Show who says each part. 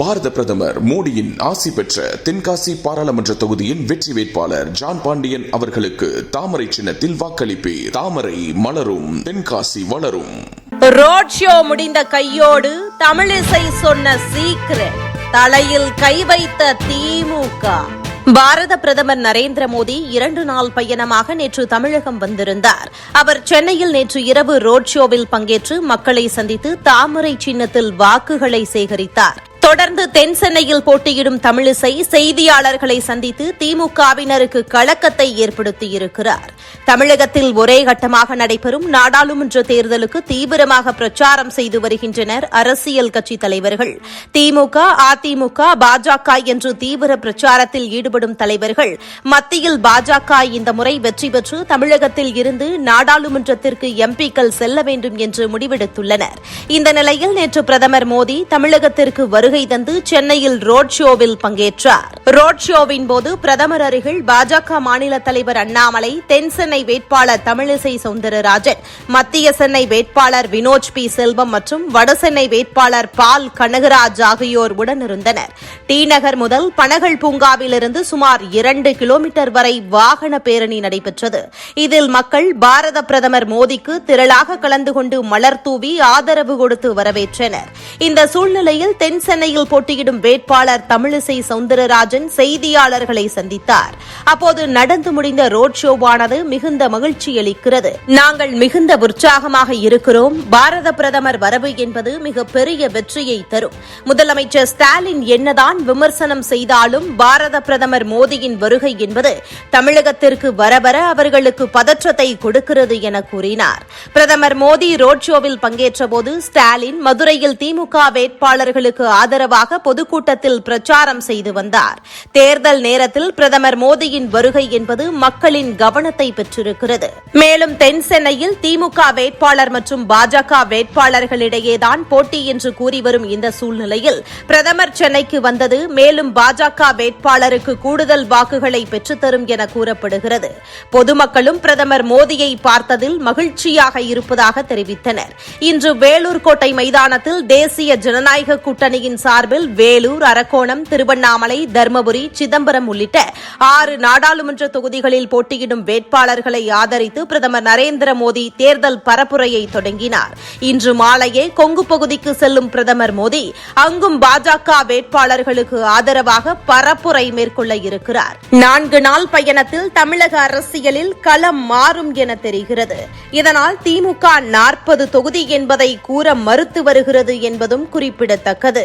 Speaker 1: பாரத பிரதமர் மோடியின் ஆசி பெற்ற தென்காசி பாராளுமன்ற தொகுதியின் வெற்றி வேட்பாளர் ஜான் பாண்டியன் அவர்களுக்கு தாமரை சின்னத்தில் வாக்களிப்பீர். தாமரை மலரும் தென்காசி வளரும்.
Speaker 2: ரோட் ஷோ முடிந்த கையோடு தமிழிசை சொன்ன சீக்கிரம் தலையில் கை வைத்த திமுக. பாரத பிரதமர் நரேந்திர மோடி இரண்டு நாள் பயணமாக நேற்று தமிழகம் வந்திருந்தார். அவர் சென்னையில் நேற்று இரவு ரோட் ஷோவில் பங்கேற்று மக்களை சந்தித்து தாமரை சின்னத்தில் வாக்குகளை சேகரித்தார். தொடர்ந்து தென் சென்னையில் போட்டியிடும் தமிழிசை செய்தியாளர்களை சந்தித்து திமுகவினருக்கு கலக்கத்தை ஏற்படுத்தியிருக்கிறார். தமிழகத்தில் ஒரே கட்டமாக நடைபெறும் நாடாளுமன்ற தேர்தலுக்கு தீவிரமாக பிரச்சாரம் செய்து வருகின்றனர் அரசியல் கட்சித் தலைவர்கள். திமுக அதிமுக பாஜக என்று தீவிர பிரச்சாரத்தில் ஈடுபடும் தலைவர்கள் மத்தியில் பாஜக இந்த முறை வெற்றி பெற்று தமிழகத்தில் இருந்து நாடாளுமன்றத்திற்கு எம்பிக்கள் செல்ல வேண்டும் என்று முடிவெடுத்துள்ளனர். இந்த நிலையில் நேற்று பிரதமர் மோடி தமிழகத்திற்கு வருகை தந்து சென்னையில் ரோட் ஷோவில் பங்கேற்றார். ரோட் ஷோவின் போது பிரதமர் அருகில் பாஜக மாநில தலைவர் அண்ணாமலை தென் சென்னை வேட்பாளர் தமிழிசை சவுந்தரராஜன் மத்திய சென்னை வேட்பாளர் வினோஜ் பி. செல்வம் மற்றும் வடசென்னை வேட்பாளர் பால் கனகராஜ் ஆகியோர் உடனிருந்தனர். டி நகர் முதல் பனகல் பூங்காவிலிருந்து சுமார் இரண்டு கிலோமீட்டர் வரை வாகன பேரணி நடைபெற்றது. இதில் மக்கள் பாரத பிரதமர் மோடிக்கு திரளாக கலந்து கொண்டு மலர் தூவி ஆதரவு கொடுத்து வரவேற்றனர். இந்த சூழ்நிலையில் தென் சென்னையில் போட்டியிடும் வேட்பாளர் தமிழிசை சவுந்தரராஜன் செய்தியாளர்களை சந்தித்தார். அப்போது நடந்து முடிந்த ரோட் ஷோவானது மிகுந்த மகிழ்ச்சி அளிக்கிறது. நாங்கள் மிகுந்த உற்சாகமாக இருக்கிறோம். பாரத பிரதமர் வரவு என்பது மிகப்பெரிய வெற்றியை தரும். முதலமைச்சர் ஸ்டாலின் என்னதான் விமர்சனம் செய்தாலும் பாரத பிரதமர் மோடியின் வருகை என்பது தமிழகத்திற்கு வரவர அவர்களுக்கு பதற்றத்தை கொடுக்கிறது என கூறினார். பிரதமர் மோடி ரோட் ஷோவில் பங்கேற்றபோது ஸ்டாலின் மதுரையில் திமுக வேட்பாளர்களுக்கு ஆதரவு ஆதரவாக பொதுக்கூட்டத்தில் பிரச்சாரம் செய்து வந்தார். தேர்தல் நேரத்தில் பிரதமர் மோடியின் வருகை என்பது மக்களின் கவனத்தை பெற்றிருக்கிறது. மேலும் தென் சென்னையில் திமுக வேட்பாளர் மற்றும் பாஜக வேட்பாளர்களிடையேதான் போட்டி என்று கூறி வரும் இந்த சூழ்நிலையில் பிரதமர் சென்னைக்கு வந்தது மேலும் பாஜக வேட்பாளருக்கு கூடுதல் வாக்குகளை பெற்றுத்தரும் என கூறப்படுகிறது. பொதுமக்களும் பிரதமர் மோடியை பார்த்ததில் மகிழ்ச்சியாக இருப்பதாக தெரிவித்தனர். இன்று வேலூர் கோட்டை மைதானத்தில் தேசிய ஜனநாயக கூட்டணியின் சார்பில் வேலூர் அரக்கோணம் திருவண்ணாமலை தருமபுரி சிதம்பரம் உள்ளிட்ட ஆறு நாடாளுமன்ற தொகுதிகளில் போட்டியிடும் வேட்பாளர்களை ஆதரித்து பிரதமர் நரேந்திர மோடி தேர்தல் பரப்புரையை தொடங்கினார். இன்று மாலையே கொங்கு பகுதிக்கு செல்லும் பிரதமர் மோடி அங்கும் பாஜக வேட்பாளர்களுக்கு ஆதரவாக பரப்புரை மேற்கொள்ள இருக்கிறார். நான்கு நாள் பயணத்தில் தமிழக அரசியலில் களம் மாறும் என தெரிகிறது. இதனால் திமுக நாற்பது தொகுதி என்பதை கூற மறுத்து வருகிறது என்பதும் குறிப்பிடத்தக்கது.